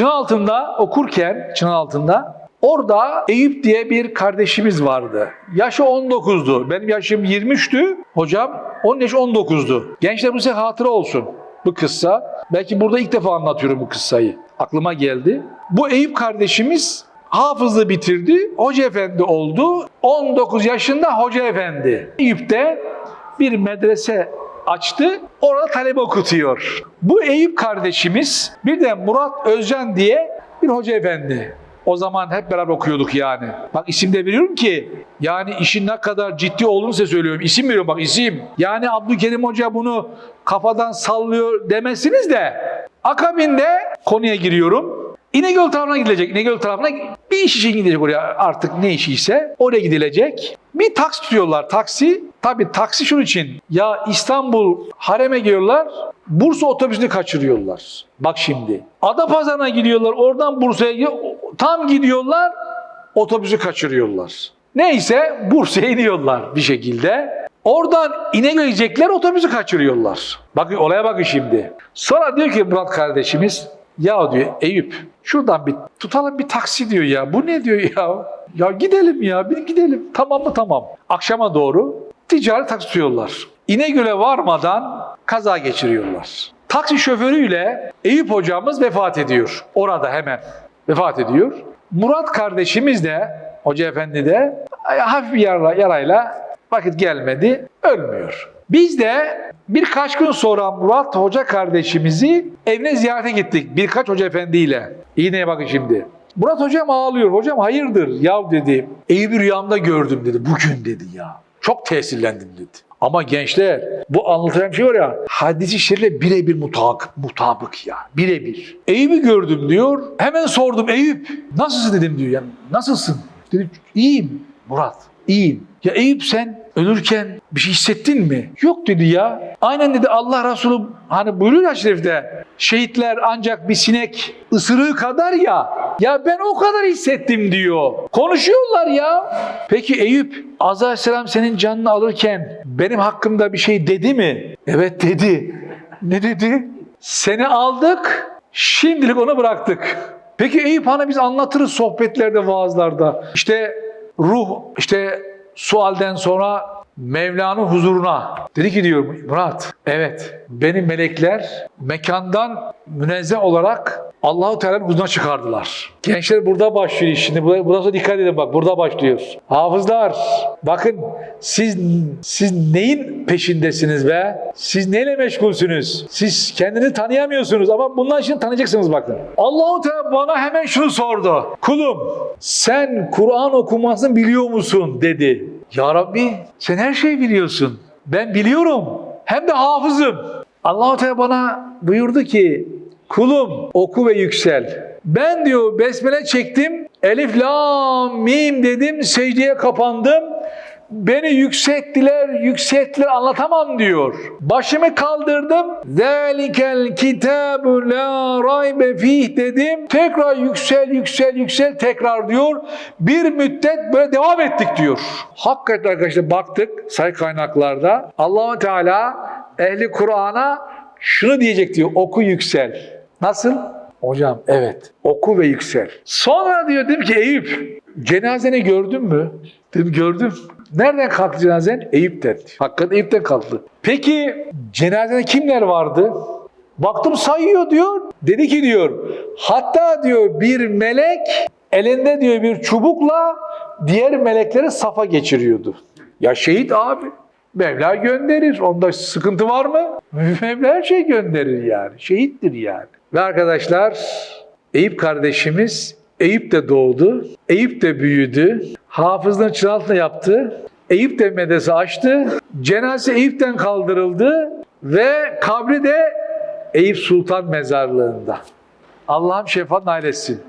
Çınaltı'nda okurken, Çınaltı'nda orada Eyüp diye bir kardeşimiz vardı. Yaşı 19'du. Benim yaşım 23'tü. Hocam onun yaşı 19'du. Gençler bu size hatıra olsun bu kıssa. Belki burada ilk defa anlatıyorum bu kıssayı. Aklıma geldi. Bu Eyüp kardeşimiz hafızlığı bitirdi. Hoca efendi oldu. 19 yaşında hoca efendi. Eyüp'te bir medrese açtı. Orada talebe okutuyor. Bu Eyüp kardeşimiz bir de Murat Özcan diye bir hoca efendi. O zaman hep beraber okuyorduk yani. Bak isim de veriyorum ki yani işin ne kadar ciddi olduğunu size söylüyorum. İsim veriyorum bak isim. Yani Abdülkerim Hoca bunu kafadan sallıyor demesiniz de akabinde konuya giriyorum. İnegöl tarafına gidilecek. İnegöl tarafına bir iş için gidecek oraya artık ne işi ise oraya gidilecek. Bir taksi tutuyorlar taksi. Tabi taksi şunun için ya İstanbul hareme geliyorlar Bursa otobüsünü kaçırıyorlar. Bak şimdi. Adapazarı'na gidiyorlar oradan Bursa'ya. Tam gidiyorlar otobüsü kaçırıyorlar. Neyse Bursa'ya iniyorlar bir şekilde. Oradan İnegöl'e gidecekler otobüsü kaçırıyorlar. Bakın olaya bakın şimdi. Sonra diyor ki Murat kardeşimiz ya diyor Eyüp şuradan bir tutalım bir taksi diyor ya. Bu ne diyor ya? Ya gidelim ya bir gidelim. Tamam mı tamam. Akşama doğru ticari taksi tutuyorlar. İnegöl'e varmadan kaza geçiriyorlar. Taksi şoförüyle Eyüp hocamız vefat ediyor. Orada hemen vefat ediyor. Murat kardeşimiz de Hoca Efendi de hafif yara, yarayla vakit gelmedi ölmüyor. Biz de birkaç gün sonra Murat Hoca kardeşimizi evine ziyarete gittik birkaç Hoca Efendi ile. İyi neye bakın şimdi. Murat hocam ağlıyor. Hocam hayırdır? Ya dedi. Eyüp'ü rüyamda gördüm dedi. Bugün dedi ya. Çok tesirlendim dedi. Ama gençler bu anlatacağım şey var ya hadisi şerifle birebir mutabık, mutabık ya birebir. Eyüp'ü gördüm diyor. Hemen sordum Eyüp nasılsın dedim diyor. Yani, nasılsın? Dedim iyiyim Murat iyiyim. Ya Eyüp sen ölürken bir şey hissettin mi? Yok dedi ya. Aynen dedi Allah Resulü hani buyuruyor ya şerifte. Şehitler ancak bir sinek ısırığı kadar ya. Ya ben o kadar hissettim diyor. Konuşuyorlar ya. Peki Eyüp Azza Aleyhisselam senin canını alırken benim hakkımda bir şey dedi mi? Evet dedi. Ne dedi? Seni aldık, şimdilik onu bıraktık. Peki Eyüp Han'a biz anlatırız sohbetlerde, vaazlarda. İşte ruh, işte sualden sonra Mevla'nın huzuruna. Dedi ki diyor Murat, evet beni melekler mekandan münezzeh olarak Allahu Teala'nın huzuruna çıkardılar. Gençler burada başlıyor şimdi. Buraya sonra dikkat edin bak burada başlıyoruz. Hafızlar bakın siz siz neyin peşindesiniz be? Siz neyle meşgulsünüz? Siz kendini tanıyamıyorsunuz ama bundan şimdi tanıyacaksınız bakın. Allahu Teala bana hemen şunu sordu. Kulum sen Kur'an okumasını biliyor musun dedi. Ya Rabbi sen her şeyi biliyorsun. Ben biliyorum. Hem de hafızım. Allahu Teala bana buyurdu ki kulum oku ve yüksel. Ben diyor besmele çektim. Elif lam mim dedim. Secdeye kapandım. Beni yükselttiler, yükselttiler anlatamam diyor. Başımı kaldırdım. Zelikel kitabu la raybe fih dedim. Tekrar yüksel, yüksel, yüksel tekrar diyor. Bir müddet böyle devam ettik diyor. Hakikaten arkadaşlar baktık say kaynaklarda. allah Teala ehli Kur'an'a şunu diyecek diyor. Oku yüksel. Nasıl? Hocam evet. Oku ve yüksel. Sonra diyor dedim ki Eyüp cenazeni gördün mü? Dedim gördüm. Nereden kalktı cenazen? Eyüp'ten. Hakikaten Eyüp'ten kalktı. Peki cenazede kimler vardı? Baktım sayıyor diyor. Dedi ki diyor hatta diyor bir melek elinde diyor bir çubukla diğer melekleri safa geçiriyordu. Ya şehit abi. Mevla gönderir. Onda sıkıntı var mı? Mevla her şey gönderir yani. Şehittir yani. Ve arkadaşlar Eyüp kardeşimiz Eyüp de doğdu. Eyüp de büyüdü. Hafızlığını çıra altına yaptı. Eyüp de medrese açtı. Cenaze Eyüp'ten kaldırıldı ve kabri de Eyüp Sultan mezarlığında. Allah'ım şefaat nail etsin.